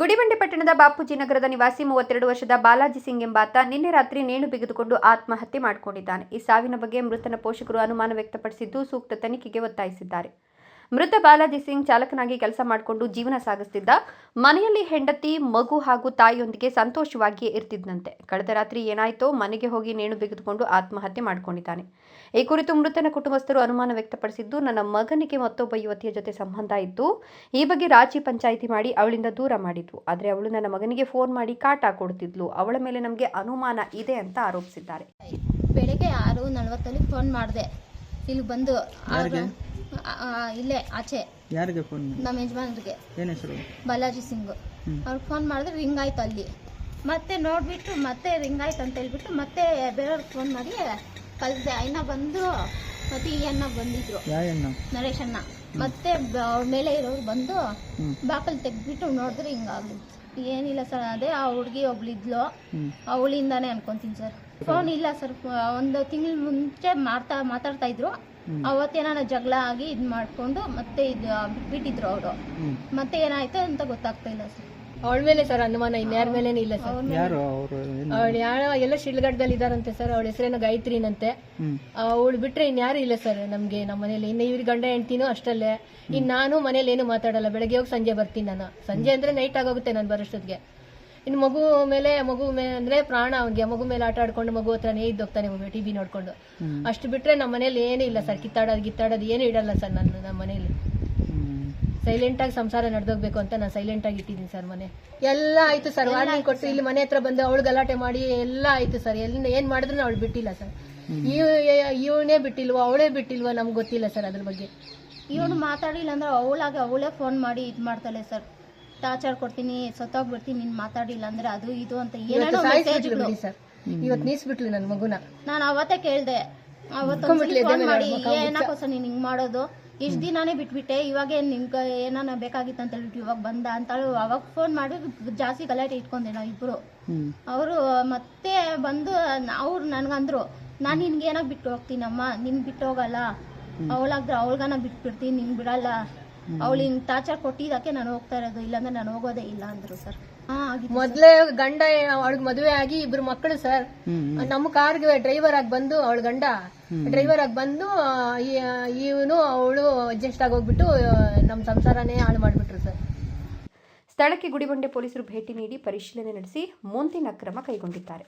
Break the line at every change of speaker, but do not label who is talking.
ನಗರದ ಬಾಪೂಜಿ ನಗರದ ನಿವಾಸಿ ಮೂವತ್ತೆರಡು ವರ್ಷದ ಬಾಲಾಜಿ ಸಿಂಗ್ ಎಂಬಾತ ನಿನ್ನೆ ರಾತ್ರಿ ನೇಣು ಬಿಗಿದುಕೊಂಡು ಆತ್ಮಹತ್ಯೆ ಮಾಡಿಕೊಂಡಿದ್ದಾನೆ. ಈ ಸಾವಿನ ಬಗ್ಗೆ ಮೃತನ ಪೋಷಕರು ಅನುಮಾನ ವ್ಯಕ್ತಪಡಿಸಿದ್ದು ಸೂಕ್ತ ತನಿಖೆಗೆ ಒತ್ತಾಯಿಸಿದ್ದಾರೆ. ಮೃತ ಬಾಲಾಜಿ ಸಿಂಗ್ ಚಾಲಕನಾಗಿ ಕೆಲಸ ಮಾಡಿಕೊಂಡು ಜೀವನ ಸಾಗಿಸ್ತಿದ್ದ ಮನೆಯಲ್ಲಿ ಹೆಂಡತಿ ಮಗು ಹಾಗೂ ತಾಯಿಯೊಂದಿಗೆ ಸಂತೋಷವಾಗಿಯೇ ಇರ್ತಿದ್ದಂತೆ ಕಳೆದ ರಾತ್ರಿ ಏನಾಯ್ತೋ ಮನೆಗೆ ಹೋಗಿ ನೇಣು ಬಿಗಿದುಕೊಂಡು ಆತ್ಮಹತ್ಯೆ ಮಾಡಿಕೊಂಡಿದ್ದಾನೆ. ಈ ಕುರಿತು ಮೃತನ ಕುಟುಂಬಸ್ಥರು ಅನುಮಾನ ವ್ಯಕ್ತಪಡಿಸಿದ್ದು ನನ್ನ ಮಗನಿಗೆ ಮತ್ತೊಬ್ಬ ಯುವತಿಯ ಜೊತೆ ಸಂಬಂಧ ಇತ್ತು ಈ ಬಗ್ಗೆ ರಾಜಿ ಪಂಚಾಯಿತಿ ಮಾಡಿ ಅವಳಿಂದ ದೂರ ಮಾಡಿದ್ವು ಆದರೆ ಅವಳು ನನ್ನ ಮಗನಿಗೆ ಫೋನ್ ಮಾಡಿ ಕಾಟ ಕೊಡ್ತಿದ್ಲು ಅವಳ ಮೇಲೆ ನಮಗೆ ಅನುಮಾನ ಇದೆ ಅಂತ ಆರೋಪಿಸಿದ್ದಾರೆ.
ಬೆಳಿಗ್ಗೆ ಆರು ನಲವತ್ತಲ್ಲಿ ಫೋನ್ ಮಾಡಿದೆ. ಇಲ್ಲಿ ಬಂದು? ಆ- ಆ, ಇಲ್ಲೇ ಆಚೆ.
ಯಾರಿಗೆ ಫೋನ್
ನಮ್ಮ ಯಜಮಾನ್ರಿಗೆ.
ಏನು ಹೆಸರು?
ಬಾಲಾಜಿ ಸಿಂಗ್.
ಹ್ಮ್.
ಅವ್ರಿಗೆ ಫೋನ್ ಮಾಡಿದ್ರೆ ರಿಂಗ್ ಆಯ್ತು ಅಲ್ಲಿ. ಮತ್ತೆ ನೋಡ್ಬಿಟ್ಟು ಮತ್ತೆ ರಿಂಗ್ ಆಯ್ತು ಅಂತ ಹೇಳ್ಬಿಟ್ಟು ಮತ್ತೆ ಬೇರೆಯವ್ರಿಗೆ ಫೋನ್ ಮಾಡಿ ಕಳಿಸಿದೆ ಅಣ್ಣ ಬಂದು ಮತ್ತೆ ಈ ಅಣ್ಣ ಬಂದಿದ್ರು.
ಯಾವ
ನರೇಶ್ ಅಣ್ಣ. ಮತ್ತೆ ಬ- ಅವ್ರ ಮೇಲೆ ಇರೋರು ಬಂದು
ಹ್ಞೂ
ಬಾಕಲ್ ತೆಗ್ದ್ಬಿಟ್ಟು ನೋಡಿದ್ರೆ ಹಿಂಗಾಗಿ ಏನಿಲ್ಲ ಸರ್ ಅದೇ ಆ ಹುಡುಗಿ ಒಬ್ಳಿದ್ಲು
ಅವಳಿಂದಾನೆ
ಅವಳಿಂದಾನೇ ಅನ್ಕೊಂತೀನಿ ಸರ್. ಫೋನ್ ಇಲ್ಲ ಸರ್ ಒಂದು ತಿಂಗಳ ಮುಂಚೆ ಮಾಡ್ತಾ ಮಾತಾಡ್ತಾ ಇದ್ರು.
ಹ್ಮ್.
ಅವತ್ತೇನಾನ ಜಗಳ ಆಗಿ ಇದು ಮಾಡ್ಕೊಂಡು ಮತ್ತೆ ಇದು ಬಿಟ್ಟಿದ್ರು ಅವರು. ಮತ್ತೆ ಏನಾಯ್ತು ಅಂತ ಗೊತ್ತಾಗ್ತಾ ಇಲ್ಲ ಸರ್.
ಅವಳ ಮೇಲೆ ಸರ್ ಅನುಮಾನ ಇನ್ಯಾರ ಮೇಲೆ ಇಲ್ಲ ಸರ್. ಅವಳು ಯಾರ ಎಲ್ಲ ಶಿಲ್ಗಡ್ದಲ್ಲಿ ಇದಾರಂತೆ ಸರ್. ಅವಳ ಹೆಸರೇನೋ ಗಾಯತ್ರಿನಂತೆ. ಅವಳು ಬಿಟ್ರೆ ಇನ್ಯಾರು ಇಲ್ಲ ಸರ್ ನಮ್ಗೆ ನಮ್ಮ ಮನೇಲಿ. ಇನ್ನು ಇವ್ರ ಗಂಡ ಹೆಂಡ್ತೀನೋ ಅಷ್ಟಲ್ಲೇ. ಇನ್ ನಾನು ಮನೇಲಿ ಏನು ಮಾತಾಡಲ್ಲ. ಬೆಳಗ್ಗೆ ಹೋಗಿ ಸಂಜೆ ಬರ್ತೀನಿ ನಾನು. ಸಂಜೆ ಅಂದ್ರೆ ನೈಟ್ ಆಗೋಗುತ್ತೆ ನಾನು ಬರೋಷ್ಟೊತ್ತಿಗೆ. ಇನ್ನು ಮಗು ಮೇಲೆ ಮಗು ಮೇಲೆ ಅಂದ್ರೆ ಪ್ರಾಣ ಅವ್ನಿಗೆ. ಮಗು ಮೇಲೆ ಆಟ ಆಡ್ಕೊಂಡು ಮಗು ಹತ್ರನೇ ಇದ್ದೋಗ್ತಾನೆ ಟಿ ವಿ ನೋಡ್ಕೊಂಡು. ಅಷ್ಟು ಬಿಟ್ರೆ ನಮ್ಮ ಮನೇಲಿ ಏನೂ ಇಲ್ಲ ಸರ್. ಕಿತ್ತಾಡೋದು ಗಿತ್ತಾಡೋದು ಏನು ಇಡಲ್ಲ ಸರ್ ನಾನು ನಮ್ಮ ಮನೇಲಿ. ಸೈಲೆಂಟ್ ಆಗಿ ಸಂಸಾರ ನಡೆದೋಗ್ಬೇಕು ಅಂತ ನಾನು ಸೈಲೆಂಟ್ ಆಗಿ ಇಟ್ಟಿದ್ದೀನಿ ಸರ್ ಮನೆ. ಎಲ್ಲ ಆಯ್ತು ಸರ್. ವಾರ್ನಿಂಗ್ ಕೊಟ್ಟು ಇಲ್ಲಿ ಮನೆ ಹತ್ರ ಬಂದು ಅವಳು ಗಲಾಟೆ ಮಾಡಿ ಎಲ್ಲ ಆಯ್ತು ಸರ್. ಎಲ್ಲ ಏನ್ ಮಾಡಿದ್ರು ಅವಳು ಬಿಟ್ಟಿಲ್ಲ ಸರ್. ಇವನೇ ಬಿಟ್ಟಿಲ್ವೋ ಅವಳೇ ಬಿಟ್ಟಿಲ್ವ ನಮ್ಗೆ ಗೊತ್ತಿಲ್ಲ ಸರ್ ಅದ್ರ ಬಗ್ಗೆ.
ಇವನು ಮಾತಾಡಿಲ್ಲ ಅಂದ್ರೆ ಅವಳಾಗ ಅವಳೇ ಫೋನ್ ಮಾಡಿ ಇದು ಮಾಡ್ತಾಳೆ ಸರ್. ಟಾರ್ಚರ್ ಕೊಡ್ತೀನಿ ಸತ್ತೋಗ್ಬಿಡ್ತೀನಿ ನಿನ್ ಮಾತಾಡಿಲ್ಲ ಅಂದ್ರೆ ಅದು ಇದು ಅಂತ ಏನೇನೋ ಮೆಸೇಜ್ಗಳು
ಸರ್. ಇವತ್ತು ನೀಸ್ಬಿಟ್ಲು ನನ್ನ ಮಗುನ.
ನಾನು ಅವತ್ತೇ ಕೇಳ್ದೆ. ಅವತ್ತೊಂದ್ಸಲಿ ಫೋನ್ ಮಾಡಿ ಏನಕ್ಕೋಸ ನೀನ್ ಹಿಂಗ್ ಮಾಡೋದು? ಇಷ್ಟ ದಿನಾನೇ ಬಿಟ್ಬಿಟ್ಟೆ ಇವಾಗ ಏನ್ ನಿಮ್ಗೆ ಏನಾನ ಬೇಕಾಗಿತ್ತು ಅಂತ ಹೇಳ್ಬಿಟ್ಟು ಇವಾಗ ಬಂದ ಅಂತ ಅವಾಗ ಫೋನ್ ಮಾಡಿ ಜಾಸ್ತಿ ಗಲಾಟೆ ಇಟ್ಕೊಂಡೆ ನಾವು ಇಬ್ರು. ಅವರು ಮತ್ತೆ ಬಂದು ಅವ್ರು ನನ್ಗಂದ್ರು ನಾನು ನಿನ್ಗೆ ಏನಾಗ ಬಿಟ್ಟು ಹೋಗ್ತೀನಮ್ಮ? ನಿನ್ ಬಿಟ್ಟು ಹೋಗಲ್ಲ. ಅವಳಾಗ್ರೆ ಅವಳಗಾನ ಬಿಟ್ಬಿಡ್ತೀನಿ ನಿನ್ ಬಿಡಲ್ಲ. ಅವಳು ಹಿಂಗ್ ಟಾರ್ಚರ್ ಕೊಟ್ಟಿದ್ದಕ್ಕೆ ನಾನು ಹೋಗ್ತಾ ಇರೋದು ಇಲ್ಲಾಂದ್ರೆ ನಾನು ಹೋಗೋದೇ ಇಲ್ಲ ಅಂದ್ರು ಸರ್. ಹಾ ಆಗಿತ್ತು
ಮೊದ್ಲೇ ಗಂಡ ಅವಳಿಗೆ ಮದುವೆ ಆಗಿ ಇಬ್ರು ಮಕ್ಕಳು ಸರ್. ನಮ್ಮ ಕಾರ್ಗೆ ಡ್ರೈವರ್ ಆಗಿ ಬಂದು ಅವಳ ಗಂಡ. ಡ್ರೈವರ್ ಆಗಿ ಬಂದು ಇವನು ಅವಳು ಅಡ್ಜಸ್ಟ್ ಆಗಿ ಹೋಗ್ಬಿಟ್ಟು ನಮ್ಮ ಸಂಸಾರನೇ ಹಾಳು ಮಾಡ್ಬಿಟ್ರು ಸರ್.
ಸ್ಥಳಕ್ಕೆ ಗುಡಿಬಂಡೆ ಪೊಲೀಸರು ಭೇಟಿ ನೀಡಿ ಪರಿಶೀಲನೆ ನಡೆಸಿ ಮುಂದಿನ ಕ್ರಮ ಕೈಗೊಂಡಿದ್ದಾರೆ.